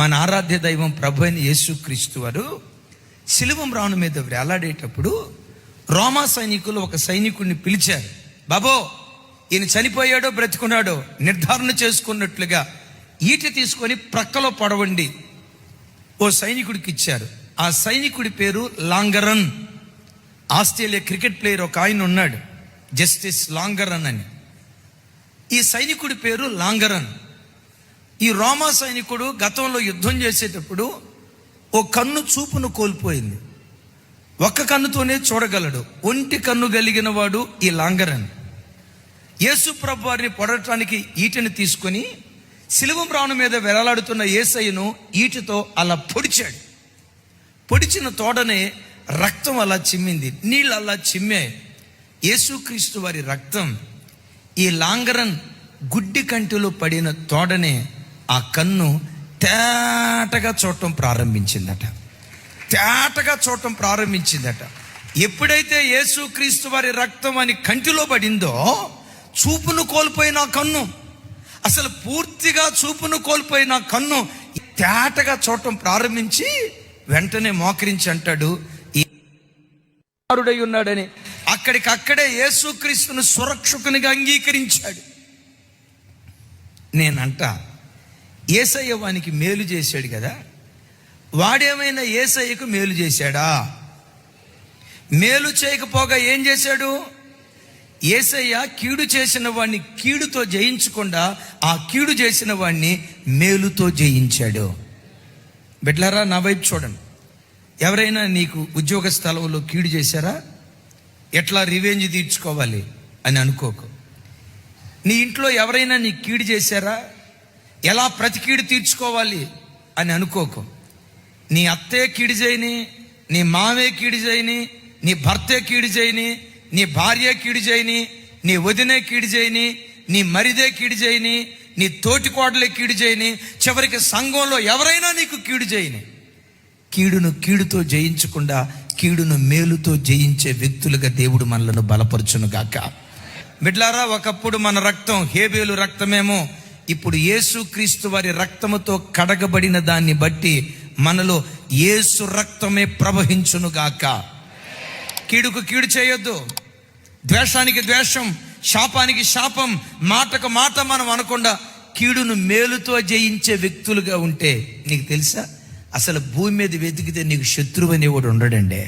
మన ఆరాధ్య దైవం ప్రభు అయిన యేసుక్రీస్తు వారు శిలువం రాను మీద వేలాడేటప్పుడు రోమా సైనికులు ఒక సైనికుడిని పిలిచారు. బాబో ఈయన చనిపోయాడో బ్రతికున్నాడో నిర్ధారణ చేసుకున్నట్లుగా ఈట తీసుకొని ప్రక్కలో పడవండి ఓ సైనికుడికి ఇచ్చారు. ఆ సైనికుడి పేరు లాంగరన్. ఆస్ట్రేలియా క్రికెట్ ప్లేయర్ ఒక ఆయన ఉన్నాడు జస్టిస్ లాంగరన్ అని. ఈ సైనికుడి పేరు లాంగరన్. ఈ రోమా సైనికుడు గతంలో యుద్ధం చేసేటప్పుడు ఓ కన్ను చూపును కోల్పోయింది. ఒక్క కన్నుతోనే చూడగలడు. ఒంటి కన్ను కలిగిన వాడు ఈ లాంగరన్. యేసు ప్రభు వారిని పొడటానికి ఈటని తీసుకొని శిలువ రాను మీద వెరలాడుతున్న ఏసయ్యను ఈటతో అలా పొడిచాడు. పొడిచిన తోడనే రక్తం అలా చిమ్మింది. నీళ్ళు అలా చిమ్మే యేసుక్రీస్తు వారి రక్తం ఈ లాంగరన్ గుడ్డి కంటిలో పడిన తోడనే ఆ కన్ను తేటగా చూడటం ప్రారంభించిందట. తేటగా చూడటం ప్రారంభించిందట. ఎప్పుడైతే యేసుక్రీస్తు వారి రక్తం అని కంటిలో పడిందో చూపును కోల్పోయిన కన్ను. అసలు పూర్తిగా చూపును కోల్పోయిన కన్ను తేటగా చూడటం ప్రారంభించి వెంటనే మోకరించి అంటాడు కుమారుడై ఉన్నాడని. అక్కడికక్కడే యేసుక్రీస్తును సురక్షకునిగా అంగీకరించాడు. నేనంట ఏసయ్య వానికి మేలు చేశాడు కదా. వాడేమైనా ఏసయ్యకు మేలు చేశాడా? మేలు చేయకపోగా ఏం చేశాడు? ఏసయ్య కీడు చేసిన వాడిని కీడుతో జయించకుండా ఆ కీడు చేసిన వాడిని మేలుతో జయించాడు. బిడ్లారా నా వైపు చూడండి. ఎవరైనా నీకు ఉద్యోగ స్థలంలో కీడు చేశారా? ఎట్లా రివెంజ్ తీర్చుకోవాలి అని అనుకోకు. నీ ఇంట్లో ఎవరైనా నీ కీడు చేశారా? ఎలా ప్రతి కీడు తీర్చుకోవాలి అని అనుకోకు. నీ అత్తే కీడు చేయని నీ మామే కీడు చేయని నీ భర్తే కీడు చేయని నీ భార్య కీడు చేయని నీ వదినే కీడు చేయని నీ మరిదే కీడు చేయని నీ తోటి కోడలే కీడు చేయని చివరికి సంఘంలో ఎవరైనా నీకు కీడు చేయని. కీడును కీడుతో జయించకుండా కీడును మేలుతో జయించే వ్యక్తులుగా దేవుడు మనలను బలపరచును గాక బిడ్లారా ఒకప్పుడు మన రక్తం హేబేలు రక్తమేమో ఇప్పుడు యేసుక్రీస్తు వారి రక్తముతో కడగబడిన దాన్ని బట్టి మనలో యేసు రక్తమే ప్రవహించునుగాక కీడుకు కీడు చేయొద్దు. ద్వేషానికి ద్వేషం శాపానికి శాపం మాటకు మాట మనం అనకుండా కీడును మేలుతో జయించే వ్యక్తులుగా ఉంటే నీకు తెలుసా? అసలు భూమి మీద వెతికితే నీకు శత్రువు అనేవాడు ఉండడండి.